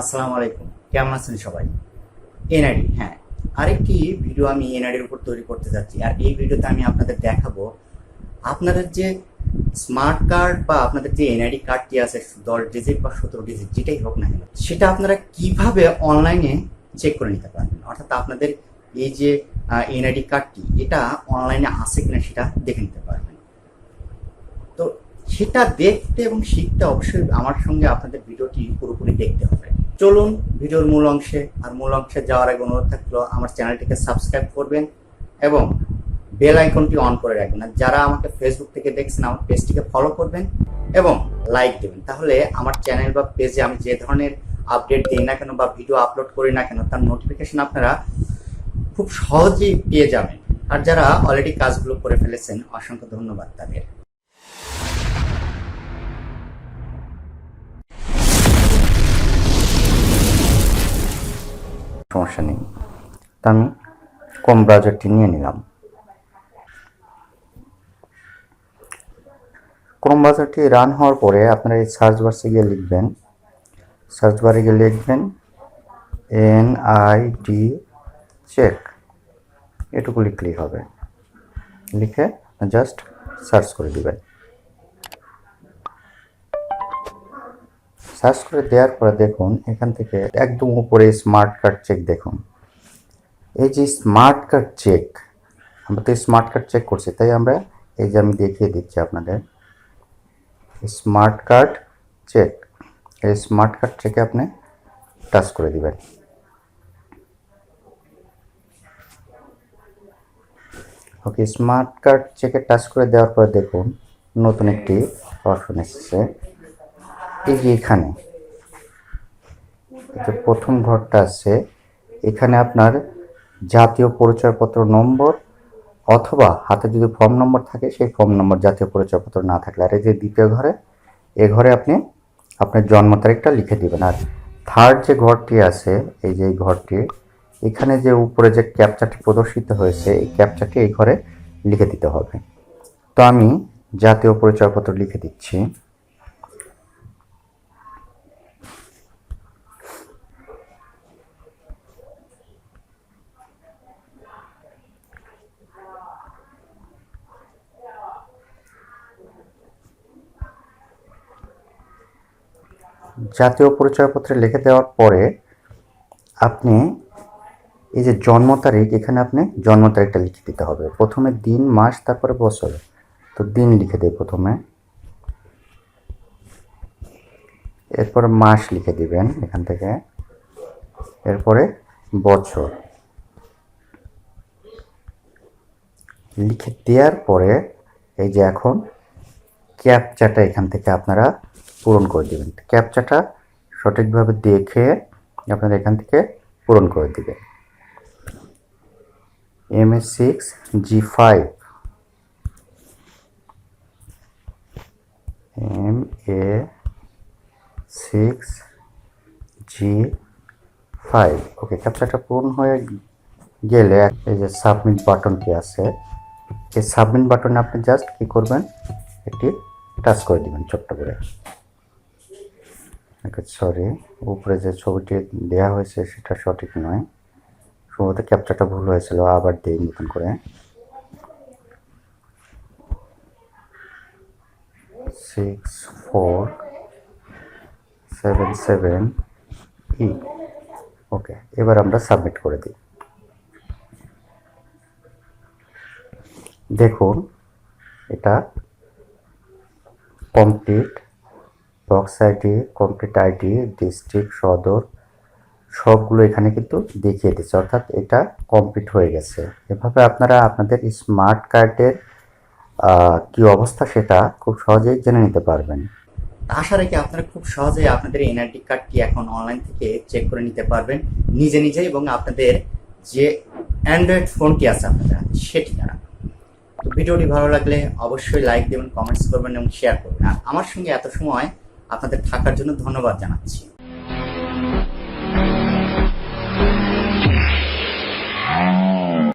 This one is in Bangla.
আসসালামু আলাইকুম। কেমন আছেন সবাই? এনআইডি হ্যাঁ। আরেকটি ভিডিও আমি এনআইডির উপর তৈরি করতে যাচ্ছি। আর এই ভিডিওতে আমি আপনাদের দেখাবো আপনাদের যে স্মার্ট কার্ড বা আপনাদের যে এনআইডি কার্ডটি আছে, দশ ডিজিট বা সতেরো ডিজিট যেটাই হোক না কেন, সেটা আপনারা কীভাবে অনলাইনে চেক করে নিতে পারবেন? অর্থাৎ আপনাদের এই যে এনআইডি কার্ডটি এটা অনলাইনে আছে কিনা সেটা দেখে নিতে পারবেন। তো সেটা দেখতে এবং শিখতে অবশ্যই আমার সঙ্গে আপনাদের ভিডিওটি পুরোপুরি দেখতে হবে। চলুন ভিডিওর মূল অংশে আর মূল অংশে যাওয়ার আগে অনুরোধ থাকল, আমার চ্যানেলটিকে সাবস্ক্রাইব করবেন এবং বেল আইকনটি অন করে রাখবেন। আর যারা আমাকে ফেসবুক থেকে দেখছেন, আমার পেজটিকে ফলো করবেন এবং লাইক দেবেন। তাহলে আমার চ্যানেল বা পেজে আমি যে ধরনের আপডেট দিই না কেন বা ভিডিও আপলোড করি না কেন, তার নোটিফিকেশন আপনারা খুব সহজেই পেয়ে যাবেন। আর যারা অলরেডি কাজগুলো করে ফেলেছেন, অসংখ্য ধন্যবাদ তাদের। সমস্যা নেই। তো আমি কম ব্রাউজারটি নিয়ে নিলাম। ক্রোম ব্রাউজারটি রান হওয়ার পরে আপনারা এই সার্চ বাক্সে গিয়ে লিখবেন। সার্চ বারে গিয়ে লিখবেন এন আই ডি চেক এটুকু লিখলেই হবে। লিখে জাস্ট সার্চ করে দিবেন। সার্চ করে দেওয়ার পরে দেখুন, এখান থেকে একদম উপরে স্মার্ট কার্ড চেক দেখুন। এই যে স্মার্ট কার্ড চেক আমরা তো স্মার্ট কার্ড চেক করছি, তাই আমরা এই যে আমি দেখিয়ে দিচ্ছি আপনাদের। স্মার্ট কার্ড চেক এই স্মার্ট কার্ড চেকে আপনি টাচ করে দিবেন। ওকে স্মার্ট কার্ড চেকে টাচ করে দেওয়ার পরে দেখুন, নতুন একটি অপশন এসেছে। এই যে এখানে যে প্রথম ঘরটা আছে, এখানে আপনার জাতীয় পরিচয়পত্র নম্বর অথবা হাতে যদি ফর্ম নম্বর থাকে, সেই ফর্ম নম্বর জাতীয় পরিচয়পত্র না থাকলে। আর এই যে দ্বিতীয় ঘরে, এ ঘরে আপনি আপনার জন্ম তারিখটা লিখে দিবেন। আর থার্ড যে ঘরটি আছে, এই যে ঘরটি, এখানে যে উপরে যে ক্যাপচারটি প্রদর্শিত হয়েছে, এই ক্যাপচারটি এই ঘরে লিখে দিতে হবে। তো আমি জাতীয় পরিচয়পত্র লিখে দিচ্ছি। জাতীয় পরিচয়পত্রে লিখে দেওয়ার পরে আপনি এই যে জন্ম তারিখ, এখানে আপনি জন্ম তারিখটা লিখে দিতে হবে। প্রথমে দিন, মাস, তারপরে বছর। তো দিন লিখে দেয় প্রথমে। এরপরে মাস লিখে দিবেন এখান থেকে। এরপরে বছর। লিখে দেওয়ার পরে এই যে এখন ক্যাপচাটা এখান থেকে আপনারা পূরণ করে দিবেন। ক্যাপচাটা সঠিকভাবে দেখে আপনারা এখান থেকে পূরণ করে দিবেন। M S six G five. M A six G five. Okay, ক্যাপচাটা পূরণ হয়ে গেলে এই যে সাবমিট বাটনটি আছে, এই সাবমিট বাটনে আপনি জাস্ট কি করবেন, একটি টাচ করে দিবেন ছোট্ট করে। সরি উপরে যে ছবিটি দেওয়া হয়েছে সেটা সঠিক নয়। সম্ভবত ক্যাপচারটা ভুল হয়েছিল, আবার দিই নতুন করে। Six four seven seven E okay এবার আমরা সাবমিট করে দিই। দেখুন, এটা complete box ID complete ID district সদর, সবগুলো এখানে কিন্তু দেখিয়ে দিচ্ছে অর্থাৎ এটা কমপ্লিট হয়ে গেছে। এভাবে আপনারা আপনাদের স্মার্ট কার্ডের কি অবস্থা সেটা খুব সহজেই জেনে নিতে পারবেন। আশা রেখে আপনারা খুব সহজেই আপনাদের এনআইডি কার্ডটি এখন অনলাইন থেকে চেক করে নিতে পারবেন। নিজে নিজে এবং আপনাদের যে অ্যান্ড্রয়েড ফোনটি আছে আপনাদের সেটি দ্বারা। ভিডিওটি ভালো লাগলে অবশ্যই লাইক দেবেন কমেন্টস করবেন এবং শেয়ার করবেন। আর আমার সঙ্গে এত সময় আপনাদের থাকার জন্য ধন্যবাদ জানাচ্ছি।